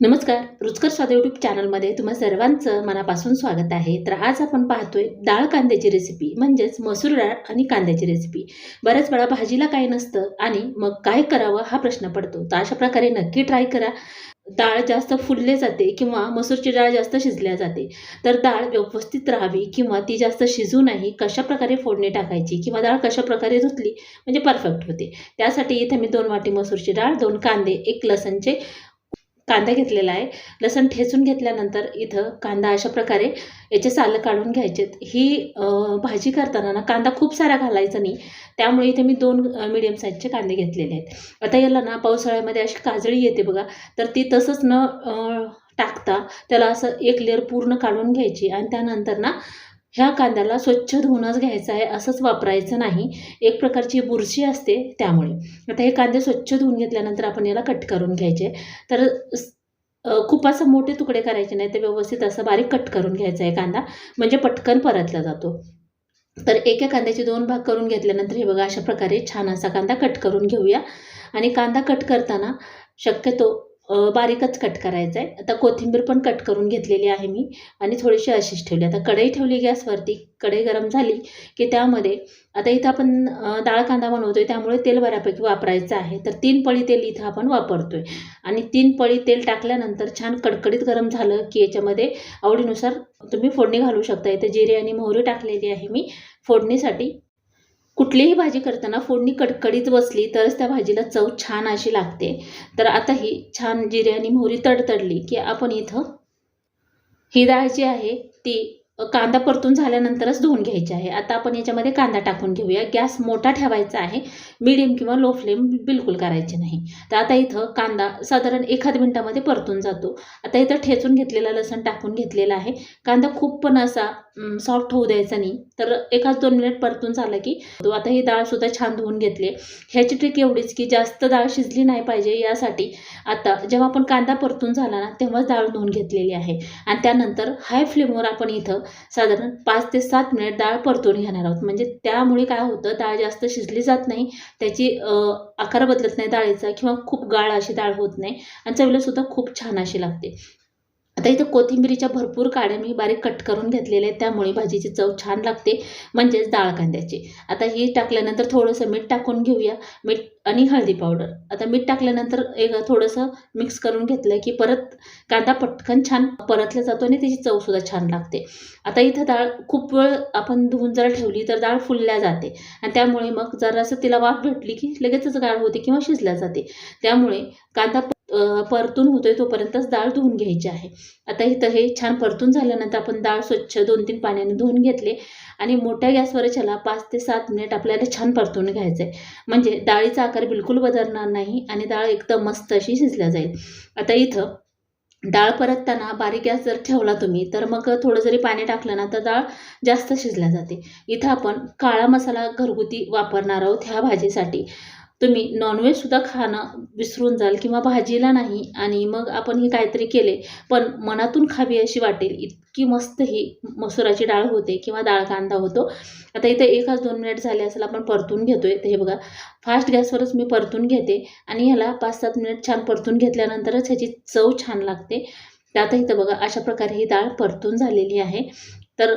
नमस्कार रुचकर स्वाद यूट्यूब चॅनलमध्ये तुम्हा सर्वांचं मनापासून स्वागत आहे. तर आज आपण पाहतोय डाळ कांद्याची रेसिपी म्हणजेच मसूर डाळ आणि कांद्याची रेसिपी बऱ्याच वेळा भाजीला काय नसतं आणि मग काय करावं हा प्रश्न पडतो. तर अशा प्रकारे नक्की ट्राय करा. डाळ जास्त फुलले जाते किंवा मसूरची डाळ जास्त शिजल्या जाते. तर डाळ व्यवस्थित राहावी किंवा ती जास्त शिजू नाही कशा प्रकारे फोडणी टाकायची किंवा डाळ कशाप्रकारे धुतली म्हणजे परफेक्ट होते. त्यासाठी इथे मी दोन वाटी मसूरची डाळ दोन कांदे एक लसणचे कांदा घेतलेला आहे. लसण ठेचून घेतल्यानंतर इथं कांदा अशा प्रकारे याचे सालं काढून घ्यायचेत. ही भाजी करताना ना कांदा खूप सारा घालायचा नाही. त्यामुळे इथे मी दोन मिडियम साईजचे कांदे घेतलेले आहेत. आता याला ना पावसाळ्यामध्ये अशी काजळी येते बघा. तर ती तसंच न टाकता त्याला असं एक लेअर पूर्ण काढून घ्यायची आणि त्यानंतर ना ह्या कांद्याला स्वच्छ धुवूनच घ्यायचं आहे असंच वापरायचं नाही. एक प्रकारची बुरशी असते त्यामुळे. आता हे कांदे स्वच्छ धुवून घेतल्यानंतर आपण याला कट करून घ्यायचे. तर खूप असं मोठे तुकडे करायचे नाही ते व्यवस्थित असं बारीक कट करून घ्यायचा आहे कांदा. म्हणजे पटकन परतला जातो. तर एका कांद्याचे दोन भाग करून घेतल्यानंतर हे बघा अशा प्रकारे छान असा कांदा कट करून घेऊया. आणि कांदा कट करताना शक्यतो बारीकच कट करायचा आहे आता कोथिंबीर पण कट करून घेतलेली आहे मी आणि थोडीशी अशीच ठेवली. आता कढई ठेवली गॅसवरती. कढई गरम झाली की त्यामध्ये आता इथं आपण डाळ कांदा बनवतो आहे त्यामुळे तेल बऱ्यापैकी वापरायचं आहे. तर तीन पळी तेल इथं आपण वापरतो आहे आणि तीन पळी तेल टाकल्यानंतर छान कडकडीत गरम झालं की याच्यामध्ये आवडीनुसार तुम्ही फोडणी घालू शकता. इथं जिरे आणि मोहरी टाकलेली आहे मी. फोडणीसाठी कुठलीही भाजी करताना फोडणी कडकडीत बसली तरच त्या भाजीला चव छान अशी लागते. तर आता ही छान जिरे आणि मोहरी तडतडली की आपण इथं ही डाळ जी आहे ती कांदा परतून झाल्यानंतरच धुवून घ्यायचे आहे. आता आपण याच्यामध्ये कांदा टाकून घेऊया. गॅस मोठा ठेवायचा आहे. मीडियम किंवा लो फ्लेम बिलकुल करायची नाही. तर आता इथं कांदा साधारण एखाद मिनटामध्ये परतून जातो. आता इथं ठेचून घेतलेला लसण टाकून घेतलेला आहे. कांदा खूप पण असा सॉफ्ट होऊ द्यायचा नाही. तर एकाच दोन मिनिट परतून झालं की तो आता ही डाळसुद्धा छान धुवून घेतली ह्याची ट्रिक एवढीच की जास्त डाळ शिजली नाही पाहिजे. यासाठी आता जेव्हा आपण कांदा परतून झाला ना तेव्हाच डाळ धुवून घेतलेली आहे. आणि त्यानंतर हाय फ्लेमवर आपण इथं साधारण पाच ते सात मिनिट डाळ परतून घेणार आहोत. म्हणजे त्यामुळे काय होतं डाळ जास्त शिजली जात नाही त्याची आकार बदलत नाही डाळीचा किंवा खूप गाळ अशी डाळ होत नाही आणि चवीला सुद्धा खूप छान अशी लागते. आता इथं कोथिंबिरीच्या भरपूर काड्या मी बारीक कट करून घेतलेल्या आहेत. त्यामुळे भाजीची चव छान लागते म्हणजेच डाळ कांद्याची. आता ही टाकल्यानंतर थोडंसं मीठ टाकून घेऊया. मीठ आणि हळदी पावडर. आता मीठ टाकल्यानंतर एक थोडंसं मिक्स करून घेतलं की परत कांदा पटकन छान परतला जातो आणि त्याची चवसुद्धा छान लागते. आता इथं डाळ खूप वेळ आपण धुवून जर ठेवली तर डाळ फुलल्या जाते. आणि त्यामुळे मग जरासं तिला वाफ भेटली की लगेचच गाळ होते किंवा शिजल्या जाते. त्यामुळे कांदा परतून होतोय तोपर्यंतच डाळ धुवून घ्यायची आहे. आता इथं हे छान परतून झाल्यानंतर आपण डाळ स्वच्छ दोन तीन पाण्याने धुवून घेतले आणि मोठ्या गॅसवर ह्याला पाच ते सात मिनिट आपल्याला छान परतून घ्यायचं आहे म्हणजे डाळीचा आकार बिलकुल बदलणार नाही आणि डाळ एकदम मस्त अशी शिजल्या जाईल. आता इथं डाळ परतताना बारीक गॅस जर ठेवला तुम्ही तर मग थोडं जरी पाणी टाकलं ना तर डाळ जास्त शिजल्या जाते. इथं आपण काळा मसाला घरगुती वापरणार आहोत ह्या भाजीसाठी. तुम्ही नॉनव्हेजसुद्धा खाणं विसरून जाल किंवा भाजीला नाही आणि मग आपण हे काहीतरी केले पण मनातून खावी अशी वाटेल. इतकी मस्त ही मसुराची डाळ होते किंवा डाळ कांदा होतो. आता इथे एकच दोन मिनिट झाले असेल आपण परतून घेतोय. तर हे बघा फास्ट गॅसवरच मी परतून घेते आणि ह्याला पाच सात मिनिट छान परतून घेतल्यानंतरच ह्याची चव छान लागते. आता इथं बघा अशा प्रकारे ही डाळ परतून झालेली आहे. तर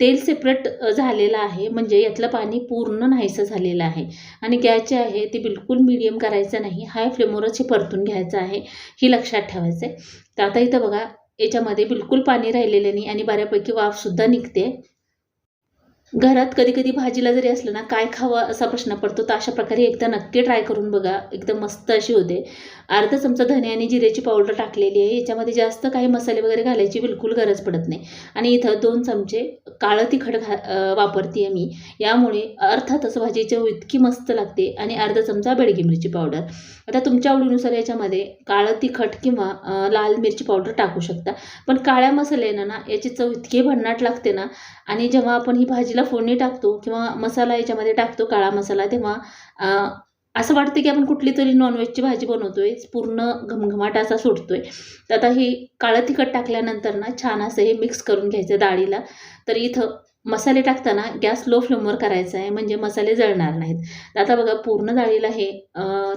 तेल सेपरेट झालेलं आहे. म्हणजे यातलं पाणी पूर्ण नाहीसं झालेलं आहे. आणि गॅस जे आहे ते बिलकुल मिडियम करायचं नाही. हाय फ्लेमवरच हे परतून घ्यायचं आहे. ही लक्षात ठेवायचं आहे तर आता इथं बघा याच्यामध्ये बिलकुल पाणी राहिलेलं नाही. आणि बऱ्यापैकी वाफसुद्धा निघते. घरात कधी कधी भाजीला जरी असलं ना काय खावं असा प्रश्न पडतो तर अशा प्रकारे एकदा नक्की ट्राय करून बघा. एकदम मस्त अशी होते. अर्धा चमचा धने आणि जिऱ्याची पावडर टाकलेली आहे. याच्यामध्ये जास्त काही मसाले वगैरे घालायची बिलकुल गरज पडत नाही. आणि इथं दोन चमचे काळं तिखट घा वापरते मी. यामुळे अर्थातच भाजी चव इतकी मस्त लागते आणि अर्धा चमचा बेडगी मिरची पावडर आता तुमच्या आवडीनुसार याच्यामध्ये काळं तिखट किंवा लाल मिरची पावडर टाकू शकता. पण काळ्या मसाल्यानं ना याची चव इतकी भन्नाट लागते ना आणि जेव्हा आपण ही भाजीला फोडणी टाकतो किंवा मसाला याच्यामध्ये टाकतो काळा मसाला तेव्हा असं वाटतं की आपण कुठली तरी नॉनव्हेजची भाजी बनवतोय पूर्ण घमघमाट असा सुटतोय तर आता ही काळं तिखट टाकल्यानंतर ना छान असं हे मिक्स करून घ्यायचं डाळीला तर इथं मसाले टाकताना गॅस लो फ्लेमवर करायचा आहे म्हणजे मसाले जळणार नाहीत. आता बघा पूर्ण डाळीला हे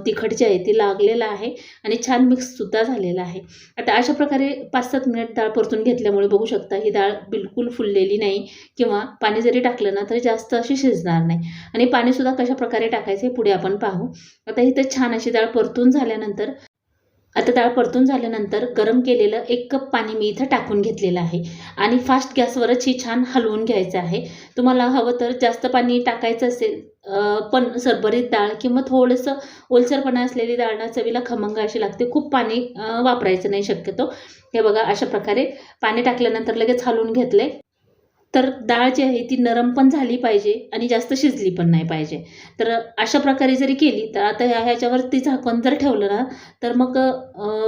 तिखट जे आहे ती लागलेलं आहे आणि छान मिक्ससुद्धा झालेलं आहे. आता अशा प्रकारे पाच सात मिनिट डाळ परतून घेतल्यामुळे बघू शकता ही डाळ बिलकुल फुललेली नाही किंवा पाणी जरी टाकलं ना तरी जास्त अशी शिजणार नाही. आणि पाणीसुद्धा कशा प्रकारे हे पुढे आपण पाहू. आता इथं छान अशी डाळ परतून झाल्यानंतर आता डाळ परतून झाल्यानंतर गरम केलेलं एक कप पाणी मी इथं टाकून घेतलेलं आहे. आणि फास्ट गॅसवरच ही छान हलवून घ्यायचं आहे. तुम्हाला हवं तर जास्त पाणी टाकायचं असेल पण सरभरीत डाळ किंवा थोडंसं ओलसरपणा असलेली डाळ ना चवीला खमंग अशी लागते. खूप पाणी वापरायचं नाही शक्यतो. हे बघा अशा प्रकारे पाणी टाकल्यानंतर लगेच हलवून घेतले तर डाळ जी आहे ती नरम पण झाली पाहिजे आणि जास्त शिजली पण नाही पाहिजे. तर अशा प्रकारे जरी केली तर आता ह्या ह्याच्यावरती झाकण जर ठेवलं ना तर मग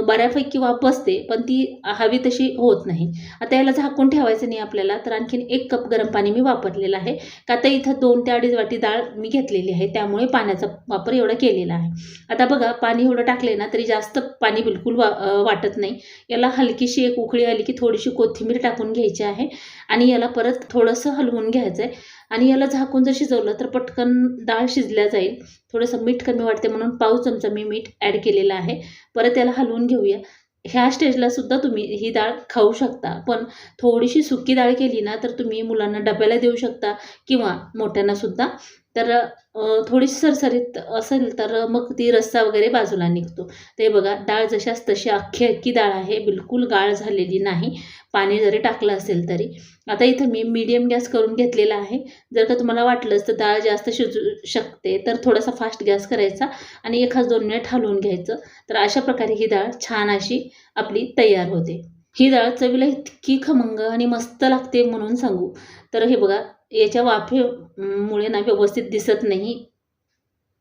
बऱ्यापैकी वाफ बसते पण ती हवी तशी होत नाही. आता याला झाकून ठेवायचं नाही आपल्याला तर आणखीन एक कप गरम पाणी मी वापरलेलं आहे. का आता इथं दोन ते अडीच वाटी डाळ मी घेतलेली आहे त्यामुळे पाण्याचा वापर एवढा केलेला आहे. आता बघा पाणी एवढं टाकले ना तरी जास्त पाणी बिलकुल वा वाटत नाही. याला हलकीशी एक उकळी आली की थोडीशी कोथिंबीर टाकून घ्यायची आहे. आणि याला परत थोडंसं हलवून घ्यायचं आहे आणि याला झाकून जर शिजवलं तर पटकन डाळ शिजल्या जाईल. थोडंसं मीठ कमी वाटते म्हणून पाव चमचा मी मीठ ॲड केलेलं आहे. परत याला हलवून घेऊया. ह्या स्टेजला सुद्धा तुम्ही ही डाळ खाऊ शकता. पण थोडीशी सुकी डाळ केली ना तर तुम्ही मुलांना डब्याला देऊ शकता किंवा मोठ्यांना सुद्धा. तर थोडी थोडीशी सरसरीत असेल तर मग ती रस्सा वगैरे बाजूला निघतो. ते बघा डाळ जशाच तशी अख्खी अख्खी डाळ आहे बिलकुल गाळ झालेली नाही पाणी जरी टाकलं असेल तरी. आता इथं मी मीडियम गॅस करून घेतलेला आहे. जर का तुम्हाला वाटलंच तर डाळ जास्त शिजू शकते तर थोडासा फास्ट गॅस करायचा आणि एखाद दोन मिनिट हलवून घ्यायचं. तर अशा प्रकारे ही डाळ छान अशी आपली तयार होते. ही डाळ चवीला इतकी खमंग आणि मस्त लागते म्हणून सांगू. तर हे बघा याच्या वाफेमुळे ना व्यवस्थित दिसत नाही.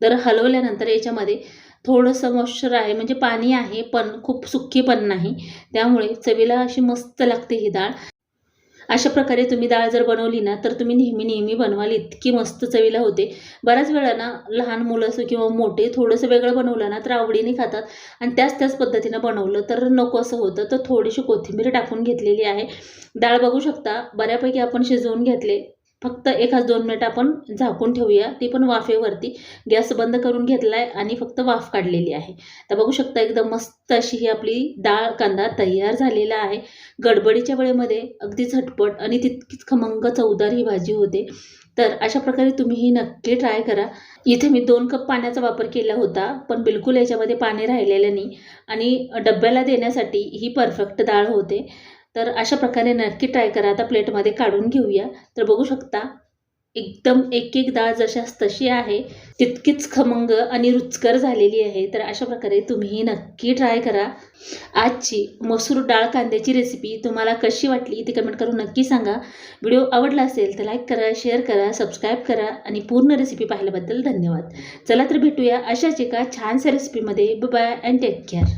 तर हलवल्यानंतर याच्यामध्ये थोडंसं मॉइश्चर आहे म्हणजे पाणी आहे पण खूप सुक्की पण नाही. त्यामुळे चवीला अशी मस्त लागते ही डाळ. अशा प्रकारे तुम्ही डाळ जर बनवली ना तर तुम्ही नेहमी नेहमी बनवाल. इतकी मस्त चवीला होते. बऱ्याच वेळा ना लहान मुलं असो किंवा मोठे थोडंसं वेगळं बनवलं ना तर आवडीने खातात. आणि त्याच त्याच पद्धतीनं बनवलं तर नको असं होतं. तर थोडीशी कोथिंबीर टाकून घेतलेली आहे. डाळ बघू शकता बऱ्यापैकी आपण शिजवून घेतले. फक्त एखाद दोन मिनिट आपण झाकून ठेवूया. ती पण वाफेवरती. गॅस बंद करून घेतला आहे आणि फक्त वाफ काढलेली आहे. तर बघू शकता एकदम मस्त अशी ही आपली डाळ कांदा तयार झालेला आहे. गडबडीच्या वेळेमध्ये अगदी झटपट आणि तितकीच खमंग चवदार ही भाजी होते. तर अशा प्रकारे तुम्ही ही नक्की ट्राय करा. इथे मी दोन कप पाण्याचा वापर केला होता पण बिलकुल याच्यामध्ये पाणी राहिलेलं नाही. आणि डब्याला देण्यासाठी ही परफेक्ट डाळ होते. तर अशा प्रकारे नक्की ट्राय करा. आता प्लेटमध्ये काढून घेऊया. तर बघू शकता एकदम एक एक डाळ जशाच तशी आहे तितकीच खमंग आणि रुचकर झालेली आहे. तर अशा प्रकारे तुम्ही नक्की ट्राय करा. आजची मसूर डाळ कांद्याची रेसिपी तुम्हाला कशी वाटली ती कमेंट करून नक्की सांगा. व्हिडिओ आवडला असेल तर लाईक करा शेअर करा सबस्क्राईब करा आणि पूर्ण रेसिपी पाहिल्याबद्दल धन्यवाद. चला तर भेटूया अशाच एका छानशा रेसिपीमध्ये बाय अँड टेक केअर